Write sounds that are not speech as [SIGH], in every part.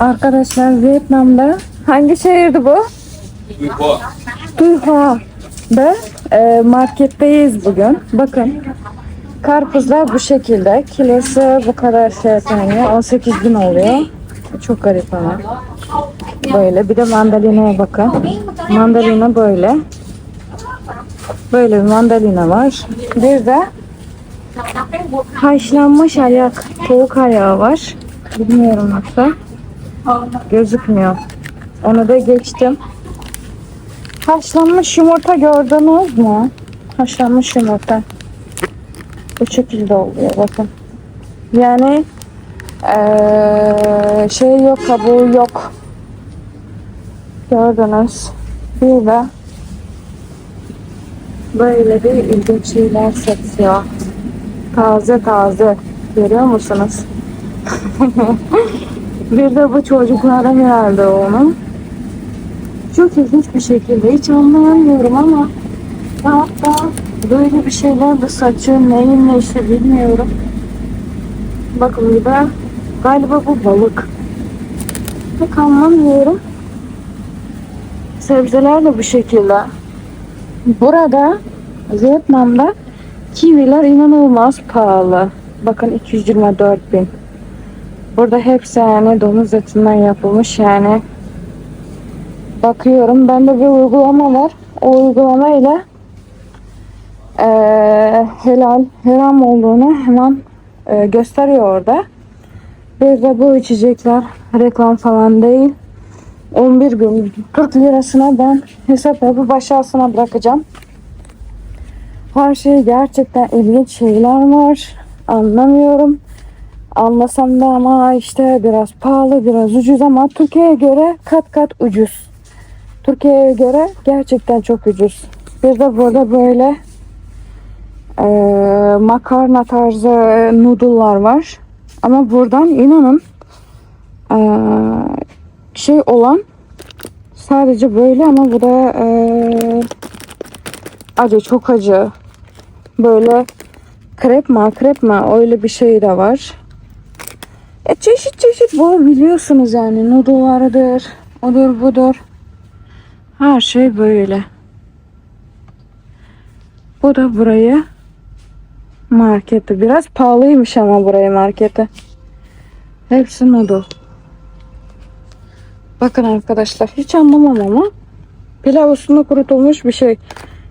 Arkadaşlar Vietnam'da hangi şehirdi bu? Duha'da e, marketteyiz bugün. Bakın karpuzlar bu şekilde. Kilosu bu kadar şey yani 18 bin oluyor. Çok garip ama. Böyle bir de mandalinaya bakın. Mandalina böyle. Böyle bir mandalina var. Bir de haşlanmış ayak, tavuk ayağı var. Bilmiyorum hatta. Gözükmüyor. Onu da geçtim. Haşlanmış yumurta gördünüz mü? Haşlanmış yumurta. Bu şekilde oluyor bakın. Yani eee, şey yok kabuğu yok. Gördünüz. Bir de böyle bir ilginç şeyler satıyor. Taze taze. Görüyor musunuz? [LAUGHS] bir de bu çocuklara herhalde onun. Çok ilginç bir şekilde hiç anlayamıyorum ama hatta böyle bir şeyler de saçıyor neyin ne işte bilmiyorum. Bakın bir de galiba bu balık. Pek anlamıyorum. Sebzeler de bu şekilde. Burada Vietnam'da kiviler inanılmaz pahalı. Bakın 224 bin. Burada hepsi yani domuz etinden yapılmış yani bakıyorum. Bende bir uygulama var. O uygulamayla eee helal, haram olduğunu hemen eee, gösteriyor orada. Bir de bu içecekler reklam falan değil. 11 bin Türk lirasına ben hesap yapıp aşağısına bırakacağım. Her şey gerçekten ilginç şeyler var. Anlamıyorum. Anlasam da ama işte biraz pahalı, biraz ucuz ama Türkiye'ye göre kat kat ucuz. Türkiye'ye göre gerçekten çok ucuz. Bir de burada böyle eee, makarna tarzı noodle'lar var. Ama buradan inanın eee, şey olan sadece böyle ama bu da eee, acı çok acı. Böyle krep mi krep mi öyle bir şey de var. E çeşit çeşit bu biliyorsunuz yani noodle'larıdır, odur budur. Her şey böyle. Bu da burayı marketi. Biraz pahalıymış ama burayı marketi. Hepsi noodle. Bakın arkadaşlar hiç anlamam ama pilav üstüne kurutulmuş bir şey.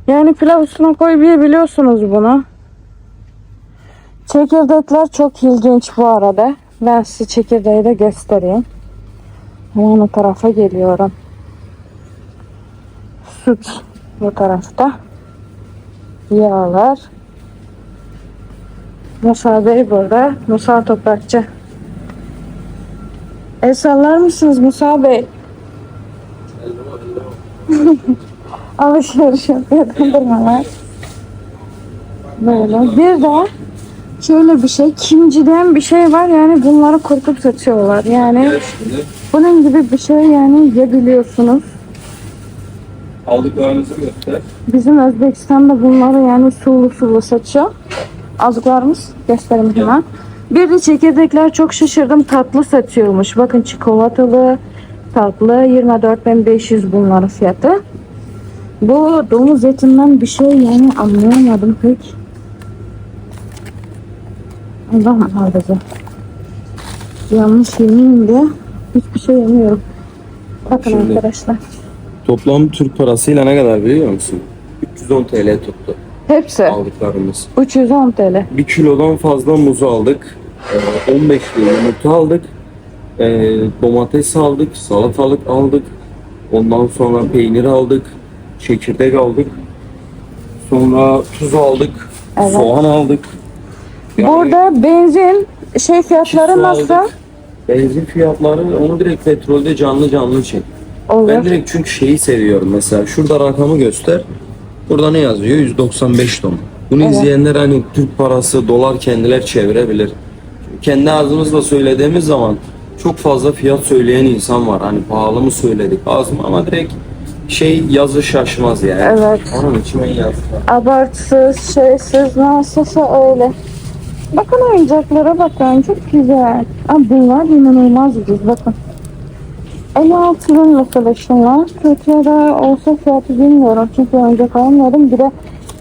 Yani pilav üstüne koyabiliyorsunuz bunu. Çekirdekler çok ilginç bu arada. Ben size çekirdeği de göstereyim. Hemen o tarafa geliyorum. Süt bu tarafta. Yağlar. Musa Bey burada. Musa Toprakçı. El sallar mısınız Musa Bey? [LAUGHS] Alışveriş yapıyor dondurmalar. Böyle. Bir de şöyle bir şey. Kimciden bir şey var yani bunları korkup satıyorlar. Yani bunun gibi bir şey yani yiyebiliyorsunuz. Aldıklarınızı göster. Bizim Özbekistan'da bunları yani sulu sulu satıyor. Azıklarımız göstereyim hemen. Bir de çekirdekler çok şaşırdım tatlı satıyormuş. Bakın çikolatalı tatlı 24.500 bunların fiyatı. Bu domuz etinden bir şey yani anlayamadım pek. Allah muhafaza. Yanlış yemeyeyim diye hiçbir şey yemiyorum. Bakın Şimdi- arkadaşlar. Toplam Türk parasıyla ne kadar biliyor musun? 310 TL tuttu Hepsi aldıklarımız. 310 TL. Bir kilodan fazla muz aldık. Ee, 15 kilo yumurta aldık. Ee, domates aldık, salatalık aldık. Ondan sonra peynir aldık. Çekirdek aldık. Sonra tuz aldık. Evet. Soğan aldık. Burada benzin şey fiyatları nasıl? aldık. Benzin fiyatları onu direkt petrolde canlı canlı çek. Olur. Ben direkt çünkü şeyi seviyorum mesela. Şurada rakamı göster. Burada ne yazıyor? 195 ton. Bunu Evet. izleyenler hani Türk parası, dolar kendiler çevirebilir. Kendi ağzımızla söylediğimiz zaman çok fazla fiyat söyleyen insan var. Hani pahalı mı söyledik az mı ama direkt şey yazı şaşmaz yani. Evet. Onun için ben yazdım. Abartsız, şeysiz, nasılsa öyle. Bakın oyuncaklara bakın çok güzel. Ama bunlar inanılmaz ucuz bakın. 56 bin mesela şunlar. Türkiye'de olsa fiyatı bilmiyorum. Çünkü önce kalmadım. Bir de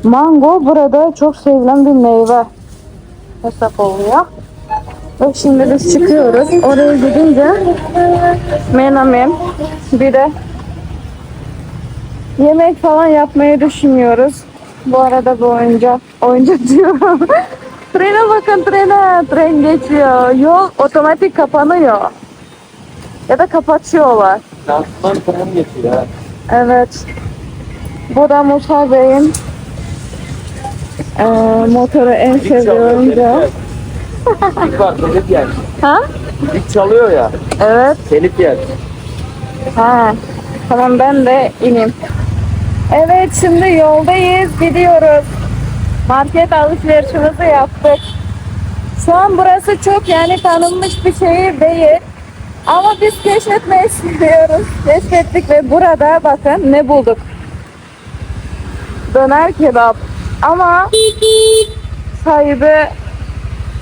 mango burada çok sevilen bir meyve hesap oluyor. Ve şimdi biz çıkıyoruz. Oraya gidince menemen bir de yemek falan yapmayı düşünüyoruz. Bu arada bu oyuncak, oyuncak diyorum. [LAUGHS] Trene bakın trene. Tren geçiyor. Yol otomatik kapanıyor. Ya da kapatıyorlar. Altından tren geçiyor ha. Evet. Bu da Musa Bey'in eee, motoru en sevdiğim de. Dik var, telif yer. Ha? Dik çalıyor ya, Evet. telif yer. Ha. Tamam ben de ineyim. Evet şimdi yoldayız gidiyoruz. Market alışverişimizi yaptık. Şu an burası çok yani tanınmış bir şehir değil. Ama biz keşfetmeyi [LAUGHS] seviyoruz. Keşfettik ve burada bakın ne bulduk. Döner kebap. Ama sahibi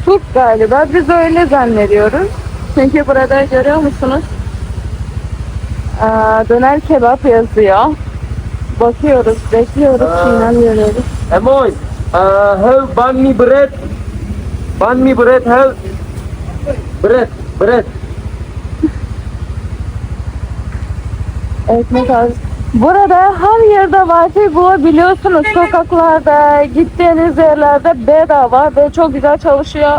Türk galiba. Biz öyle zannediyoruz. Çünkü burada görüyor musunuz? Aa, döner kebap yazıyor. Bakıyoruz, bekliyoruz, Aa. sinyal veriyoruz. Emoy, uh, have banh mi bread. Banh mi bread have bread, bread. Ekmek az. Burada her yerde Wi-Fi bulabiliyorsunuz. Sokaklarda, gittiğiniz yerlerde bedava ve çok güzel çalışıyor.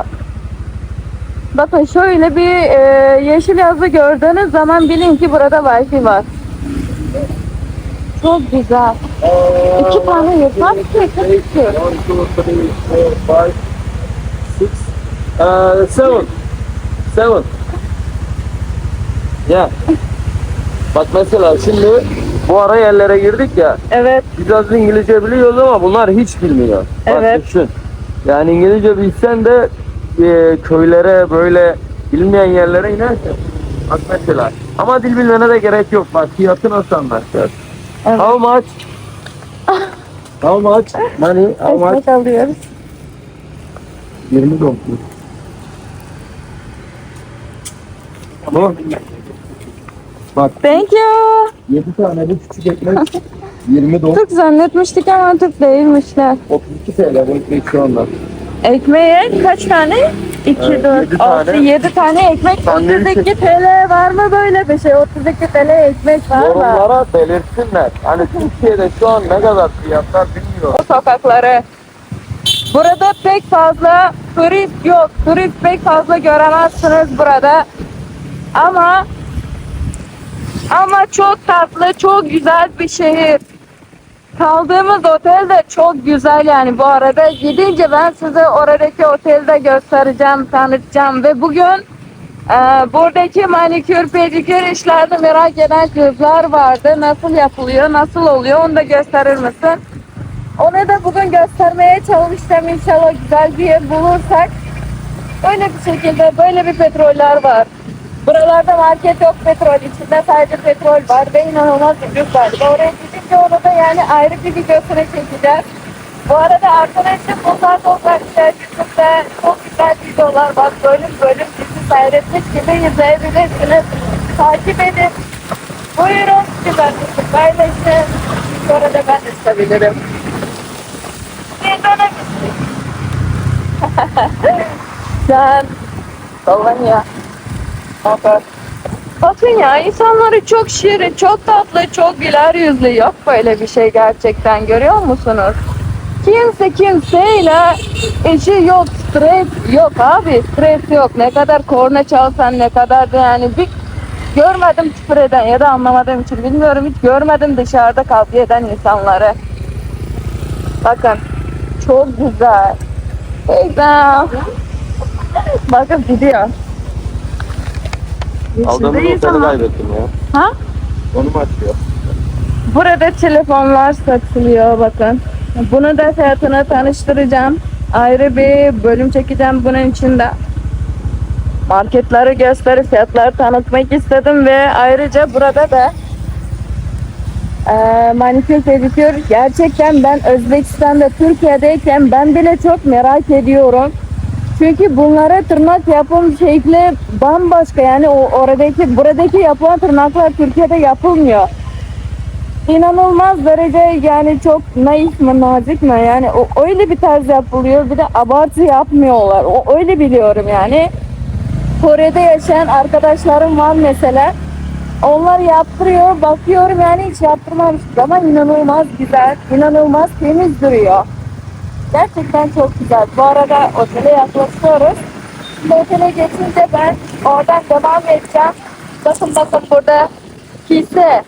Bakın şöyle bir e, yeşil yazı gördüğünüz zaman bilin ki burada Wi-Fi var. Çok güzel. İki tane four, five, six, uh, seven. Seven. Ya. Bak mesela şimdi bu ara yerlere girdik ya. Evet. Biz az İngilizce biliyoruz ama bunlar hiç bilmiyor. Bak Evet. düşün. Yani İngilizce bilsen de e, köylere böyle bilmeyen yerlere inersin. Bak mesela. Ama dil bilmene de gerek yok. Bak fiyatı nasıl anlaşacağız? Evet. How much? [LAUGHS] How much? Money? How much? Ekmek alıyoruz. 20 dokuz. Tamam. Bak Thank you. 7 tane bir küçük ekmek 20 dokuz. Türk zannetmiştik ama Türk değilmişler. 32 TL bu ekmek şu anda. Ekmeğe kaç tane? 2, Evet, 4, yedi 6, tane. 7 tane ekmek. Sandviç. 32 TL var mı böyle bir şey? 32 TL ekmek var mı? Yorumlara belirtsinler. Hani Türkiye'de şu an ne kadar fiyatlar bilmiyorum. O sokakları. Burada pek fazla turist yok. Turist pek fazla göremezsiniz burada. Ama ama çok tatlı, çok güzel bir şehir. Kaldığımız otel de çok güzel yani bu arada. Gidince ben size oradaki otelde göstereceğim, tanıtacağım ve bugün e, buradaki manikür, pedikür işlerini merak eden kızlar vardı. Nasıl yapılıyor, nasıl oluyor onu da gösterir misin? Onu da bugün göstermeye çalışacağım inşallah güzel bir yer bulursak. Öyle bir şekilde böyle bir petroller var. Buralarda market yok petrol içinde sadece petrol var ve inanılmaz ucuz galiba. Oraya gidince onu yani ayrı bir videosunu çekeceğiz. Bu arada arkadaşım Musa Toprak'ta YouTube'da çok güzel videolar var. Bölüm bölüm bizi seyretmiş gibi izleyebilirsiniz. Takip edin. Buyurun güzel bir paylaşın. Sonra da ben istebilirim. Bir dönem Sen Slovenya. Bakın. Bakın ya insanları çok şirin, çok tatlı, çok güler yüzlü. Yok böyle bir şey gerçekten görüyor musunuz? Kimse kimseyle işi yok, stres yok abi, stres yok. Ne kadar korna çalsan, ne kadar da yani bir görmedim küfür eden ya da anlamadığım için bilmiyorum hiç görmedim dışarıda kavga eden insanları. Bakın çok güzel. Güzel. Bakın gidiyor. Aldığımız oteli kaybettim ya. Ha? Onu mu açıyor? Burada telefonlar satılıyor bakın. Bunu da fiyatına tanıştıracağım. Ayrı bir bölüm çekeceğim bunun içinde. Marketleri gösterip fiyatları tanıtmak istedim ve ayrıca burada da eee manikür pedikür gerçekten ben Özbekistan'da Türkiye'deyken ben bile çok merak ediyorum. Çünkü bunlara tırnak yapım şekli bambaşka. Yani o oradaki buradaki yapılan tırnaklar Türkiye'de yapılmıyor. İnanılmaz derece yani çok naif mi nazik mi yani o öyle bir tarz yapılıyor bir de abartı yapmıyorlar. O öyle biliyorum yani. Kore'de yaşayan arkadaşlarım var mesela. Onlar yaptırıyor bakıyorum yani hiç yaptırmamış ama inanılmaz güzel, inanılmaz temiz duruyor. Gerçekten çok güzel. Bu arada otele yaklaşıyoruz. Şimdi otele geçince ben oradan devam edeceğim. Bakın bakın burada kilise.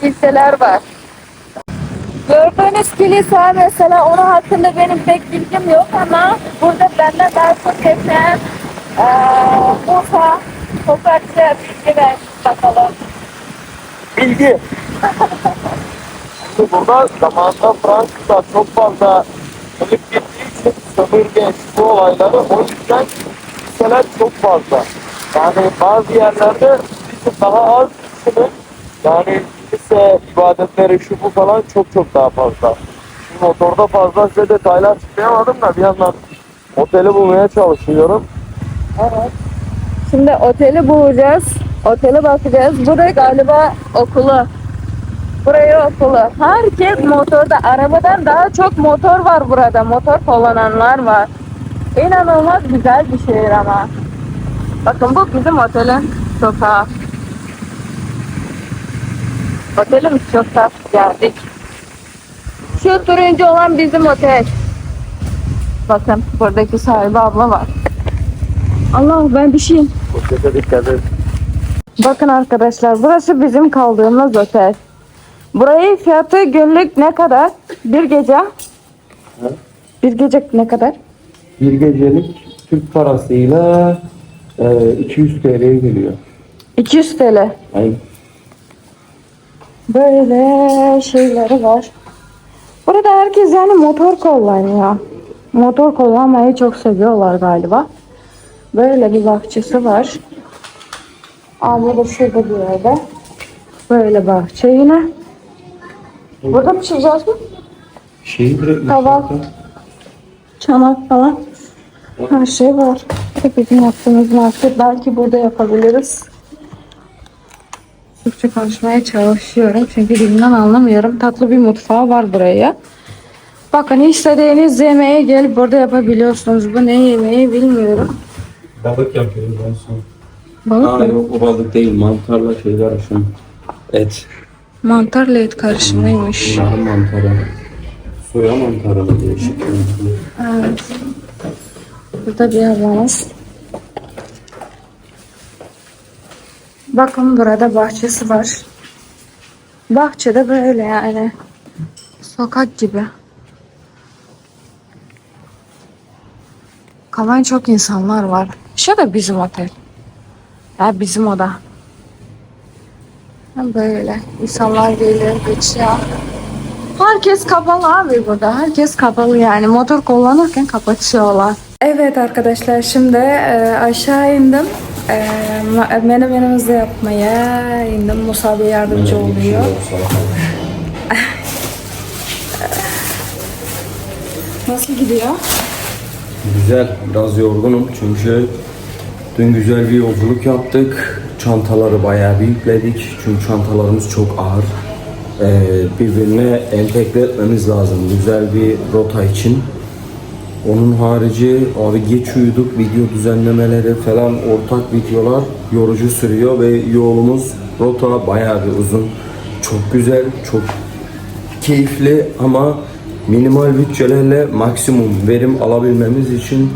Kiliseler var. Gördüğünüz kilise mesela onun hakkında benim pek bilgim yok ama burada benden daha çok yaşayan eee Musa Sokakçı bilgi ver bakalım. Bilgi. [LAUGHS] Şimdi burada zamanında Fransızlar çok fazla gelip gittiği için sömürge, bu olayları o yüzden liseler çok fazla. Yani bazı yerlerde bizim daha az kişinin yani lise ibadetleri şu bu falan çok çok daha fazla. Şimdi motorda fazla size detaylar çıkmayamadım da bir yandan oteli bulmaya çalışıyorum. Evet. Şimdi oteli bulacağız. Otele bakacağız. Buraya galiba okulu. Buraya okulu. Herkes motorda. Arabadan daha çok motor var burada. Motor kullananlar var. İnanılmaz güzel bir şehir ama. Bakın bu bizim otelin sokağı. Otelimiz çok tatlı geldik. Şu turuncu olan bizim otel. Bakın buradaki sahibi abla var. Allah ben bir şeyim. Bakın arkadaşlar burası bizim kaldığımız otel. Burayı fiyatı günlük ne kadar? Bir gece. Bir gece ne kadar? Bir gecelik Türk parasıyla e, 200 TL'ye geliyor. 200 TL. Aynen. Böyle şeyleri var. Burada herkes yani motor kullanıyor. Motor kullanmayı çok seviyorlar galiba. Böyle bir bahçesi var. Aa da şurada bir yerde. Böyle bahçe yine. Burada pişireceğiz mi? Şeyi direkt Tabak. Çanak falan. Her şey var. Bizim yaptığımız market. Belki burada yapabiliriz. Türkçe konuşmaya çalışıyorum. Çünkü dilinden anlamıyorum. Tatlı bir mutfağı var buraya. Bakın istediğiniz yemeği gelip burada yapabiliyorsunuz. Bu ne yemeği bilmiyorum. Balık yapıyoruz en son. Balık Aa mı? yok o balık değil mantarla şey karışım. Et. Mantarla et karışımıymış. Bunların mantarı. Soya mantarı mı değişik Evet. Burada bir ablamız. Bakın burada bahçesi var. Bahçede böyle yani. Sokak gibi. Kalan çok insanlar var. Şu da bizim otel. Ya bizim oda. Ha, Böyle insanlar geliyor geçiyor. Herkes kapalı abi burada. Herkes kapalı yani. Motor kullanırken kapatıyorlar. Evet arkadaşlar şimdi e, aşağı indim. E, menemenimizi yapmaya indim. Musa Bey yardımcı oluyor. [LAUGHS] Nasıl gidiyor? Güzel. Biraz yorgunum çünkü dün güzel bir yolculuk yaptık. Çantaları bayağı bir yükledik. Çünkü çantalarımız çok ağır. Ee, birbirine entegre etmemiz lazım. Güzel bir rota için. Onun harici abi geç uyuduk. Video düzenlemeleri falan ortak videolar yorucu sürüyor ve yolumuz rota bayağı bir uzun. Çok güzel, çok keyifli ama minimal bütçelerle maksimum verim alabilmemiz için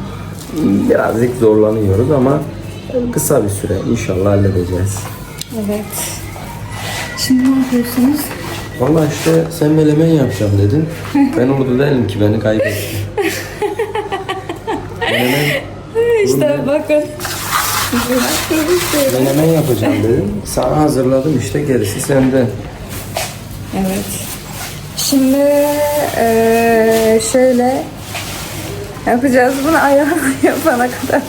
birazcık zorlanıyoruz ama kısa bir süre inşallah halledeceğiz. Evet. Şimdi ne yapıyorsunuz? Valla işte sen melemen yapacağım dedin. Ben orada dedim ki beni kaybettin. melemen, [LAUGHS] İşte bakın. melemen yapacağım dedim. Sana hazırladım işte gerisi sende. Evet. Şimdi eee, şöyle yapacağız. Bunu ayağını [LAUGHS] yapana kadar.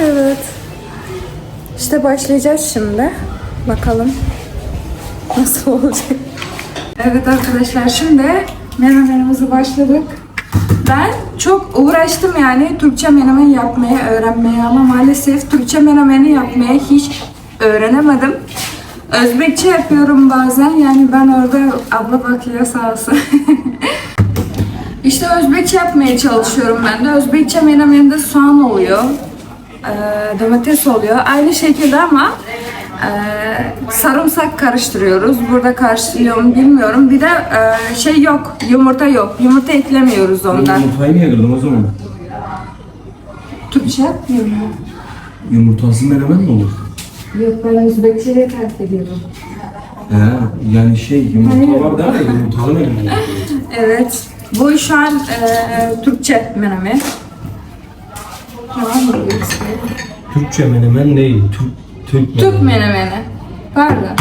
Evet. İşte başlayacağız şimdi. Bakalım nasıl olacak. Evet arkadaşlar şimdi Menemenimizi başladık. Ben çok uğraştım yani Türkçe menemen yapmaya, öğrenmeye ama maalesef Türkçe menemeni yapmaya hiç öğrenemedim. Özbekçe yapıyorum bazen yani ben orada abla bakıyor sağ olsun. [LAUGHS] işte Özbekçe yapmaya çalışıyorum ben de. Özbekçe menemeninde soğan oluyor, eee, domates oluyor. Aynı şekilde ama eee, sarımsak karıştırıyoruz. Burada karıştırıyorum bilmiyorum. Bir de eee, şey yok, yumurta yok. Yumurta eklemiyoruz ondan. Yumurtayı niye kırdın o zaman? Türkçe yapmıyorum. Yumurtasız menemen mi olur? Yok ben Özbekçe'ye terk ediyorum. He, yani şey yumurta var değil mi? Yumurtalı menemen. [LAUGHS] Evet. Bu şu an eee, Türkçe menemen. Tamam mı? Türkçe menemen değil, Türk, Türk Türk menemeni. Pardon.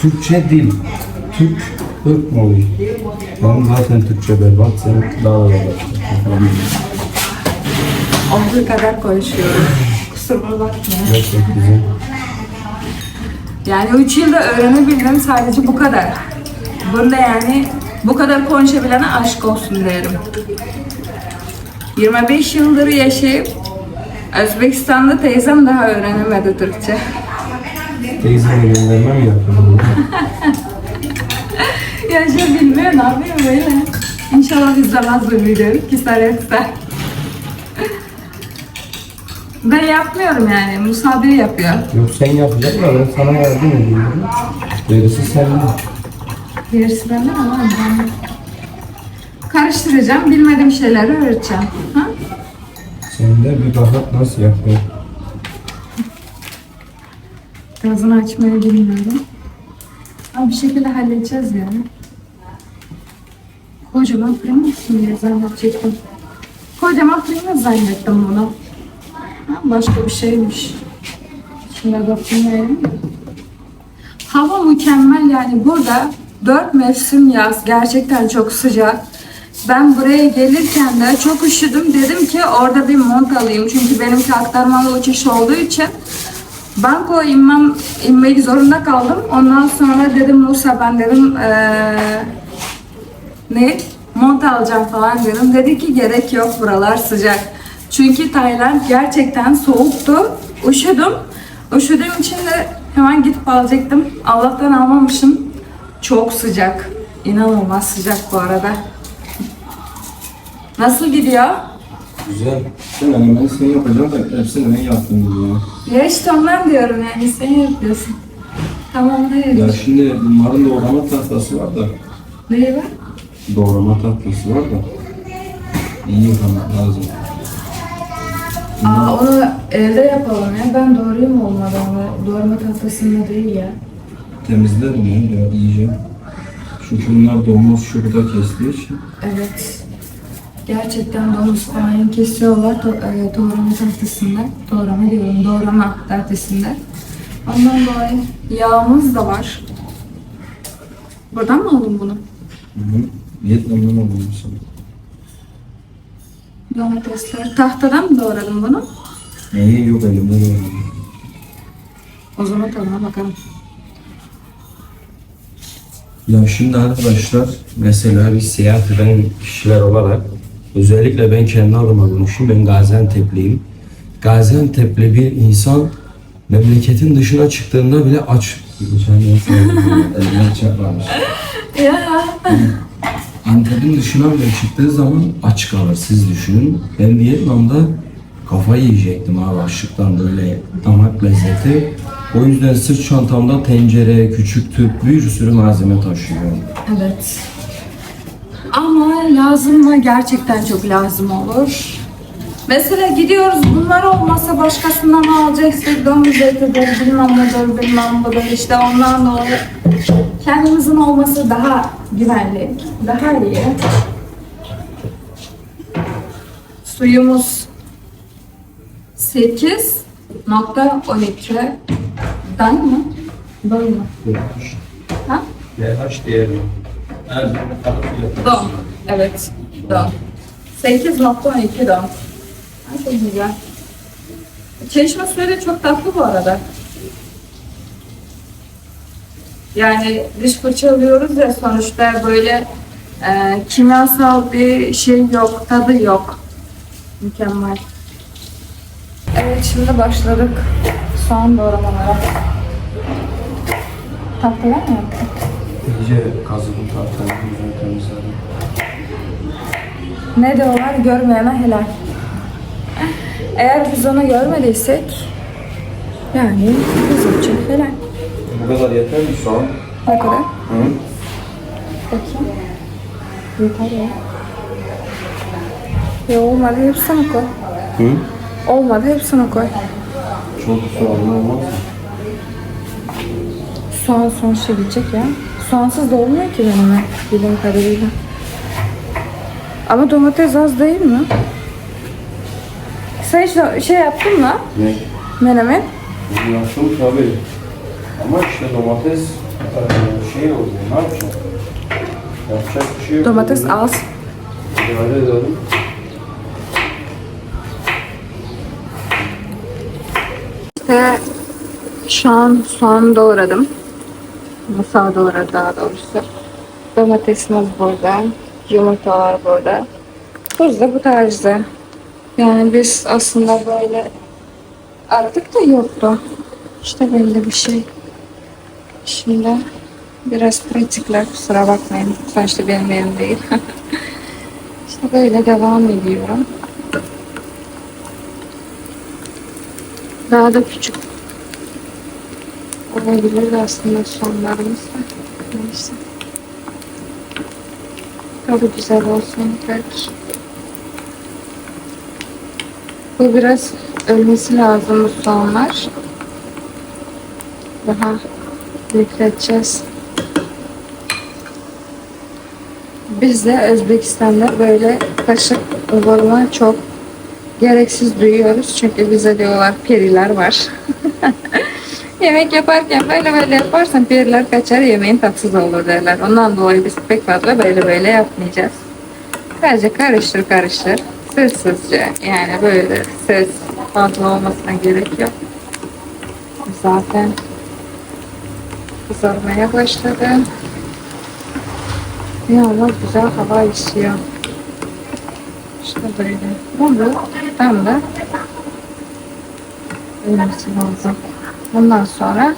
Türkçe dil. Türk ırk mı oluyor? Benim zaten Türkçe berbat, senin daha da berbat. Olduğu kadar konuşuyorum. Kusuruma bakma. Çok çok güzel. Yani 3 yılda öğrenebildim sadece bu kadar. Bunda yani bu kadar konuşabilene aşk olsun derim. 25 yıldır yaşayıp Özbekistan'da teyzem daha öğrenemedi Türkçe. Teyzeme gönderme mi yapıyorsun? [LAUGHS] Yaşa bilmiyor ne yapıyor böyle. İnşallah izlemez bu videoyu. Küser etser. Ben yapmıyorum yani. Musabi yapıyor. Yok sen yapacaksın ben sana yardım ediyorum. Gerisi sende. Gerisi benden ama ben karıştıracağım. Bilmediğim şeyleri öğreteceğim. Ha? Sen de bir bakat nasıl yapıyor? Gazını açmayı bilmiyorum. Ama bir şekilde halledeceğiz yani. Kocaman mu diye zannedecektim. Kocaman primus zannettim bunu. Ha, başka bir şeymiş. Şimdi bakayım. Hava mükemmel yani burada dört mevsim yaz. Gerçekten çok sıcak. Ben buraya gelirken de çok üşüdüm. Dedim ki orada bir mont alayım. Çünkü benimki aktarmalı uçuş olduğu için Banko inmem, inmek zorunda kaldım. Ondan sonra dedim Musa ben dedim eee, ne mont alacağım falan dedim. Dedi ki gerek yok buralar sıcak. Çünkü Tayland gerçekten soğuktu. Üşüdüm. Üşüdüğüm için de hemen gidip alacaktım. Allah'tan almamışım. Çok sıcak. İnanılmaz sıcak bu arada. Nasıl gidiyor? Güzel. Sen menemeni sen yapacaksın da hepsini ben yaptım gibi ya. Ya işte ondan diyorum yani sen yapıyorsun. Tamam değil. Ya şimdi bunların doğrama tahtası var da. Neyi var? Doğrama tahtası var da. İyi yıkamak lazım. Aa, onu evde yapalım ya. Ben doğrayayım olmadı ama doğrama tahtasında değil ya. Temizler mi ya iyice? Çünkü bunlar domuz şurada kestiği için. Evet. Gerçekten domuz falan kesiyorlar do- e, doğrama tahtasında. Doğrama diyorum, doğrama tahtasında. Ondan dolayı yağımız da var. Buradan mı aldın bunu? Hı hı. Vietnam'dan aldım sana. Domatesler. Tahtadan mı doğradın bunu? İyi yok elimde de var. O zaman tadına bakalım. Ya şimdi arkadaşlar mesela biz seyahat eden kişiler olarak özellikle ben kendi adıma konuşayım. Ben Gaziantep'liyim. Gaziantep'li bir insan memleketin dışına çıktığında bile aç. Geçen gün elime çarpmamış. Ya. Antep'in dışına bile çıktığı zaman aç kalır siz düşünün. Ben Vietnam'da kafayı yiyecektim abi açlıktan böyle damak lezzeti. O yüzden sırt çantamda tencere, küçük tüp bir sürü malzeme taşıyorum. Evet. Ama lazım mı? Gerçekten çok lazım olur. Mesela gidiyoruz bunlar olmasa başkasından alacaksak domuz etidir, bilmem nedir, bilmem budur işte ondan dolayı kendimizin olması daha güvenli, daha iyi. Suyumuz 8.12 Dan mı? Don mu? Ha? pH değeri. Evet. Don. Evet. Don. 8.12 don. Ha, çok güzel. Çeşme suyu da çok tatlı bu arada. Yani diş fırçalıyoruz ya sonuçta böyle Ee, kimyasal bir şey yok, tadı yok. Mükemmel. Evet şimdi başladık soğan doğramalara. Tatlılar mı yaptın? İyice kazıdım tahtayı, yüzünü temizledim. Ne diyorlar? Görmeyene helal. Eğer biz onu görmediysek yani bizim için helal. Bu kadar yeter mi şu an? Ne kadar? Hı? Bakayım. Yeter ya. Ya olmadı hepsini koy. Hı? Olmadı hepsini koy. Çok soğanlı olmaz mı? Soğan sonuçta gidecek ya. Soğansız da olmuyor ki benim bildiğim kadarıyla. Ama domates az değil mi? Sen hiç şey yaptın mı? Ne? Menemen. Yaptım tabii. Ama işte domates eee, şey oldu, ne yapacağım? Yapacak bir şey yok. Domates az. İdare edelim. Ve şu an soğan doğradım. Masa doğradı daha doğrusu. Domatesimiz burada. Yumurtalar burada. Tuz da bu tarzda. Yani biz aslında böyle aradık da yoktu. İşte böyle bir şey. Şimdi biraz pratikler kusura bakmayın. Sonuçta benim yerim değil. [LAUGHS] işte böyle devam ediyorum. Daha da küçük olabilir aslında sonlarımız da. Neyse. Tadı güzel olsun belki. Bu biraz ölmesi lazım bu soğanlar. Daha bekleteceğiz. Biz de Özbekistan'da böyle kaşık vurma çok gereksiz duyuyoruz. Çünkü bize diyorlar periler var. [LAUGHS] Yemek yaparken böyle böyle yaparsan periler kaçar yemeğin tatsız olur derler. Ondan dolayı biz pek fazla böyle böyle yapmayacağız. Sadece karıştır karıştır. Sessizce yani böyle ses fazla olmasına gerek yok. Zaten kızarmaya başladı. Yalnız güzel hava esiyor. İşte böyle. Bunu tam da ölmesi lazım. Bundan sonra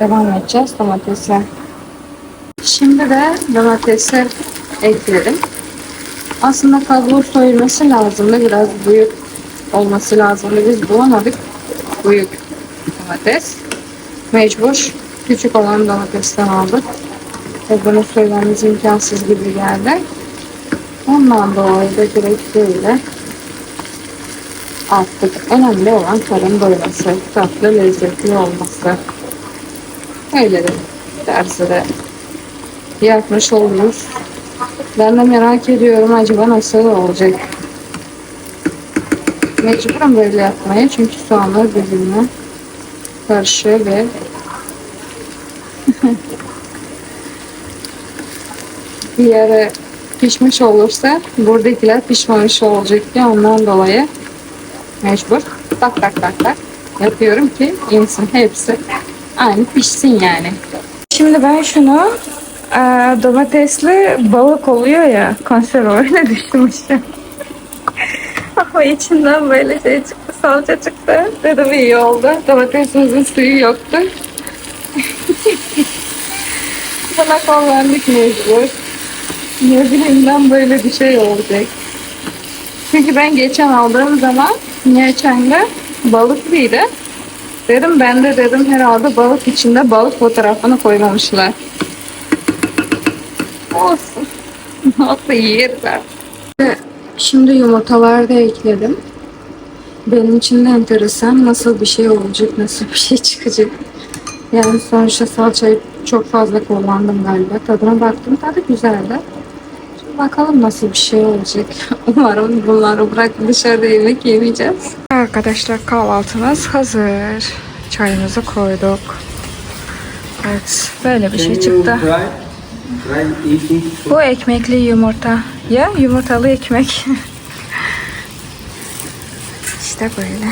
devam edeceğiz domatesle. Şimdi de domatesi ekledim. Aslında kabuğu soyulması lazımdı. Biraz büyük olması lazımdı. Biz bulamadık. Büyük domates. Mecbur küçük olan domatesten aldık. Ve bunu soymamız imkansız gibi geldi. Ondan dolayı da direkt böyle attık. Önemli olan karın doyması, tatlı, lezzetli olması. Öyle de dersi de yapmış oluruz. Ben de merak ediyorum acaba nasıl olacak. Mecburum böyle yapmaya çünkü soğanlar birbirine karışıyor ve [LAUGHS] bir yere pişmiş olursa buradakiler pişmemiş olacak ya ondan dolayı mecbur tak tak tak tak yapıyorum ki insin hepsi aynı pişsin yani. Şimdi ben şunu e, domatesli balık oluyor ya konserve öyle [LAUGHS] düşünmüştüm. Ama içinden böyle şey çıktı salça çıktı. Dedim iyi oldu. Domatesimizin suyu yoktu. [LAUGHS] Buna kullandık mecbur. Ne bileyim böyle bir şey olacak. Çünkü ben geçen aldığım zaman geçen de balıklıydı. Dedim ben de dedim herhalde balık içinde balık fotoğrafını koymamışlar. Olsun. [LAUGHS] Nasıl artık. Şimdi yumurtalar da ekledim. Benim için de enteresan nasıl bir şey olacak, nasıl bir şey çıkacak. Yani sonuçta salçayı çok fazla kullandım galiba. Tadına baktım, tadı güzeldi. Bakalım nasıl bir şey olacak. [LAUGHS] Umarım bunları bırakıp dışarıda yemek yemeyeceğiz. Arkadaşlar kahvaltımız hazır. Çayımızı koyduk. Evet, böyle bir şey çıktı. Bu ekmekli yumurta. Ya yumurtalı ekmek. [LAUGHS] işte böyle.